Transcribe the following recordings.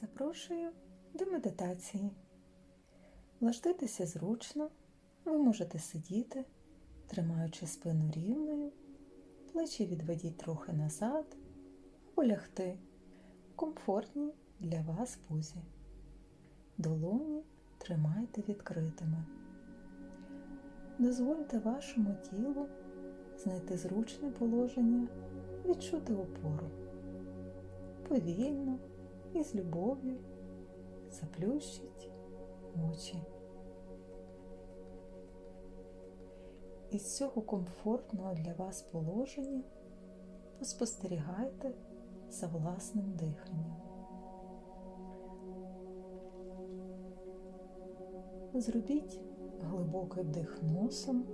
Запрошую до медитації. Влаштуйтеся зручно, ви можете сидіти, тримаючи спину рівною, плечі відведіть трохи назад або лягти в комфортній для вас позі. Долоні тримайте відкритими. Дозвольте вашому тілу знайти зручне положення, відчути опору. Повільно і з любов'ю заплющіть очі. Із цього комфортного для вас положення поспостерігайте за власним диханням. Зробіть глибокий вдих носом,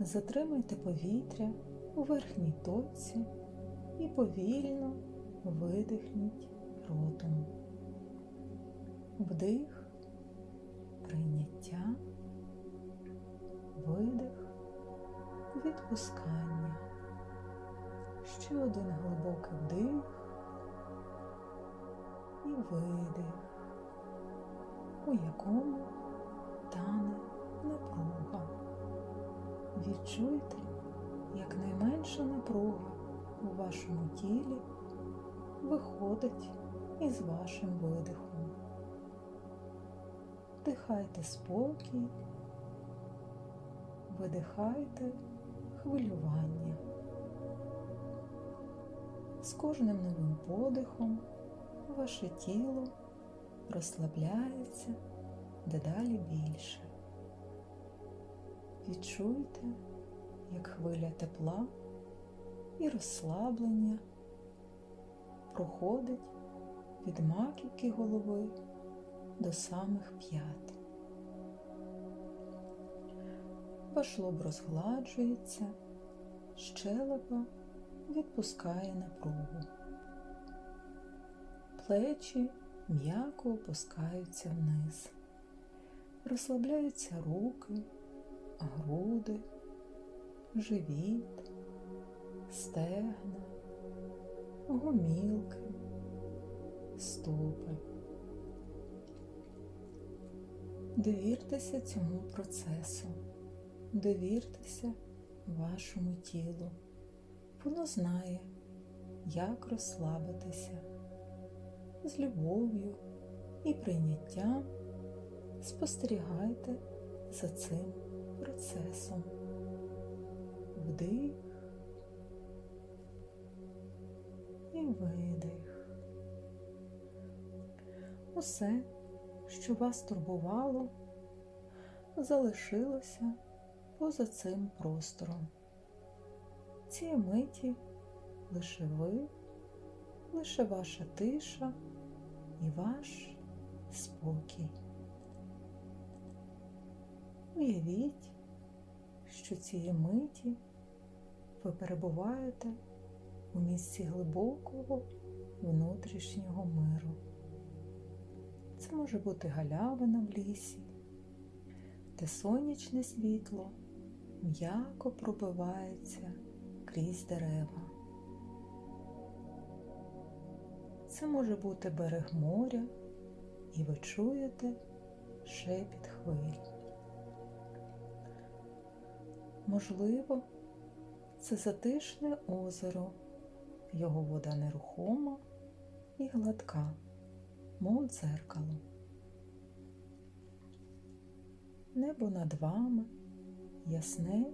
затримайте повітря у верхній точці і повільно видихніть ротом. Вдих, прийняття, видих, відпускання. Ще один глибокий вдих і видих, у якому тане напруга. Відчуйте, як найменша напруга у вашому тілі виходить із вашим видихом. Вдихайте спокій, видихайте хвилювання. З кожним новим подихом ваше тіло розслабляється дедалі більше. Відчуйте, як хвиля тепла і розслаблення проходить від маківки голови до самих п'ят. Ваш лоб розгладжується, щелепа відпускає напругу. Плечі м'яко опускаються вниз, розслабляються руки, груди, живіт, стегна, гомілки, стопи. Довіртеся цьому процесу, довіртеся вашому тілу. Воно знає, як розслабитися з любов'ю і прийняттям. Спостерігайте за цим процесом. Вдих і видих. Усе, що вас турбувало, залишилося поза цим простором. Ці миті лише ви, лише ваша тиша і ваш спокій. Уявіть, що цієї миті ви перебуваєте у місці глибокого внутрішнього миру. Це може бути галявина в лісі, де сонячне світло м'яко пробивається крізь дерева. Це може бути берег моря, і ви чуєте шепіт хвиль. Можливо, це затишне озеро, його вода нерухома і гладка, мов дзеркало. Небо над вами ясне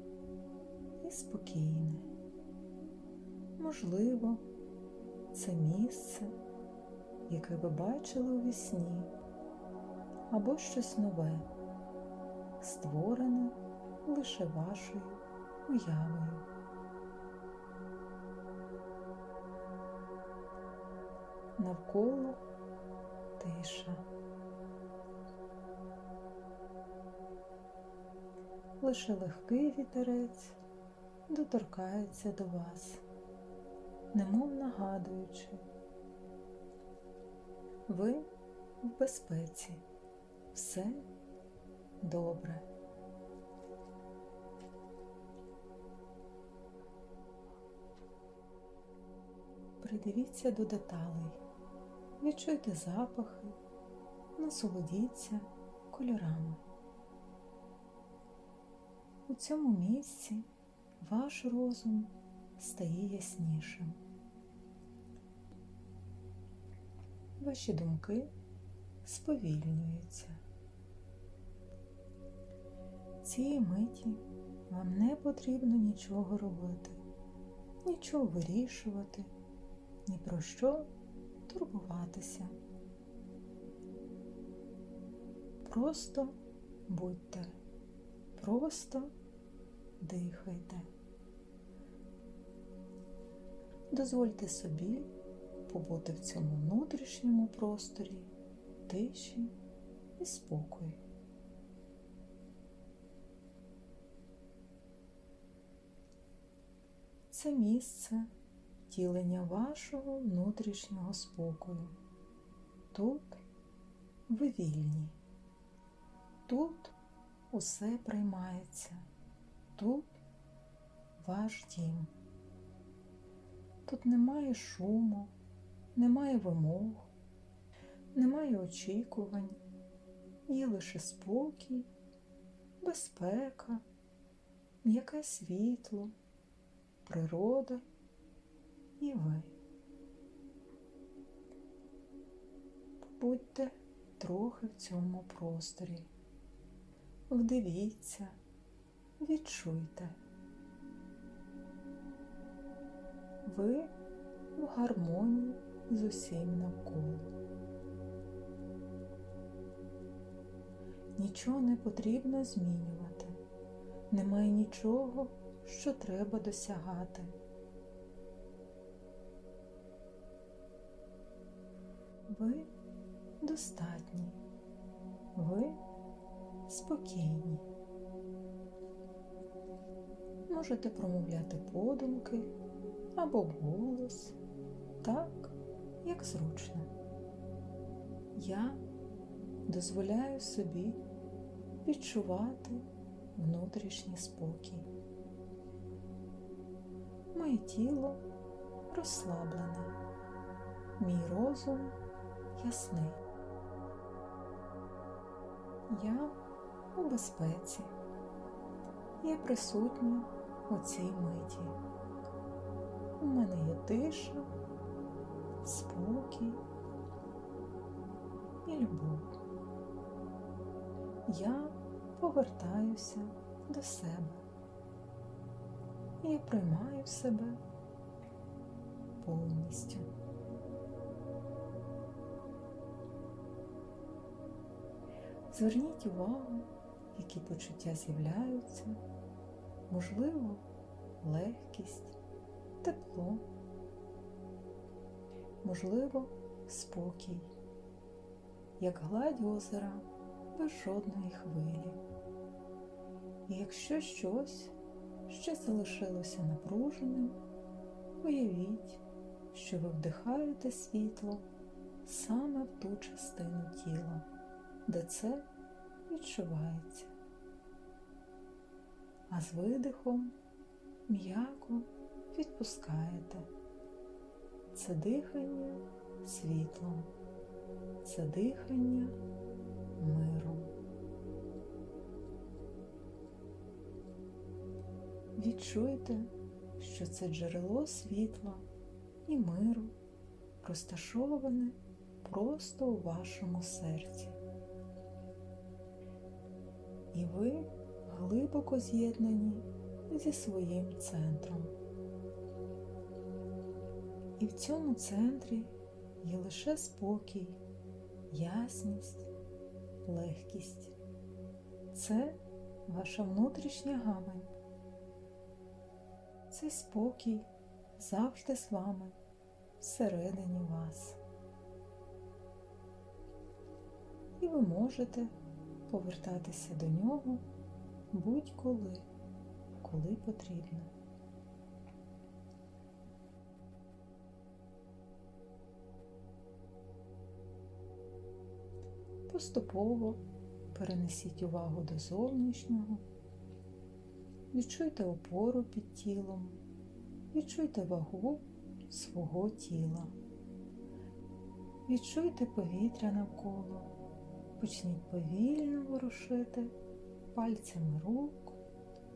і спокійне. Можливо, це місце, яке ви бачили у вісні, або щось нове, створене лише вашою уявою. Навколо тиша. Лише легкий вітерець доторкається до вас, немов нагадуючи, ви в безпеці, все добре. Придивіться до деталей, відчуйте запахи, насолодіться кольорами. У цьому місці ваш розум стає яснішим. Ваші думки сповільнюються. Цієї миті вам не потрібно нічого робити, нічого вирішувати, ні про що турбуватися. Просто будьте, просто дихайте. Дозвольте собі побути в цьому внутрішньому просторі тиші і спокою. Це місце втілення вашого внутрішнього спокою. Тут ви вільні, тут усе приймається, тут ваш дім. Тут немає шуму, немає вимог, немає очікувань, є лише спокій, безпека, м'яке світло, природа і ви. Побудьте трохи в цьому просторі, вдивіться, відчуйте. Ви в гармонії з усім навколо. Нічого не потрібно змінювати, немає нічого, що треба досягати. Ви достатні, ви спокійні. Можете промовляти подумки або голос так, як зручно. Я дозволяю собі відчувати внутрішній спокій. Моє тіло розслаблене, мій розум ясний. Я у безпеці. Я присутня у цій миті. У мене є тиша, спокій і любов. Я повертаюся до себе. Я приймаю себе повністю. Зверніть увагу, які почуття з'являються, можливо, легкість, тепло, можливо, спокій, як гладь озера без жодної хвилі. І якщо щось ще залишилося напруженим, уявіть, що ви вдихаєте світло саме в ту частину тіла, де це відчувається. А з видихом м'яко відпускаєте. Це дихання світлом, це дихання миром. Відчуйте, що це джерело світла і миру розташоване просто у вашому серці. І ви глибоко з'єднані зі своїм центром. І в цьому центрі є лише спокій, ясність, легкість. Це ваша внутрішня гавань. Цей спокій завжди з вами всередині вас. І ви можете повертатися до нього будь-коли, коли потрібно. Поступово перенесіть увагу до зовнішнього, відчуйте опору під тілом, відчуйте вагу свого тіла. Відчуйте повітря навколо, почніть повільно ворушити пальцями рук,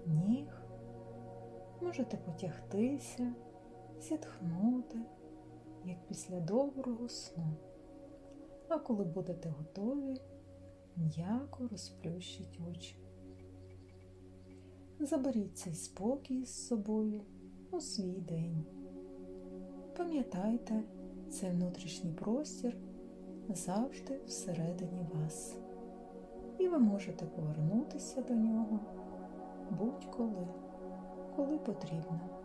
ніг. Можете потягтися, зітхнути, як після доброго сну. А коли будете готові, м'яко розплющіть очі. Заберіть цей спокій з собою у свій день. Пам'ятайте, цей внутрішній простір завжди всередині вас, і ви можете повернутися до нього будь-коли, коли потрібно.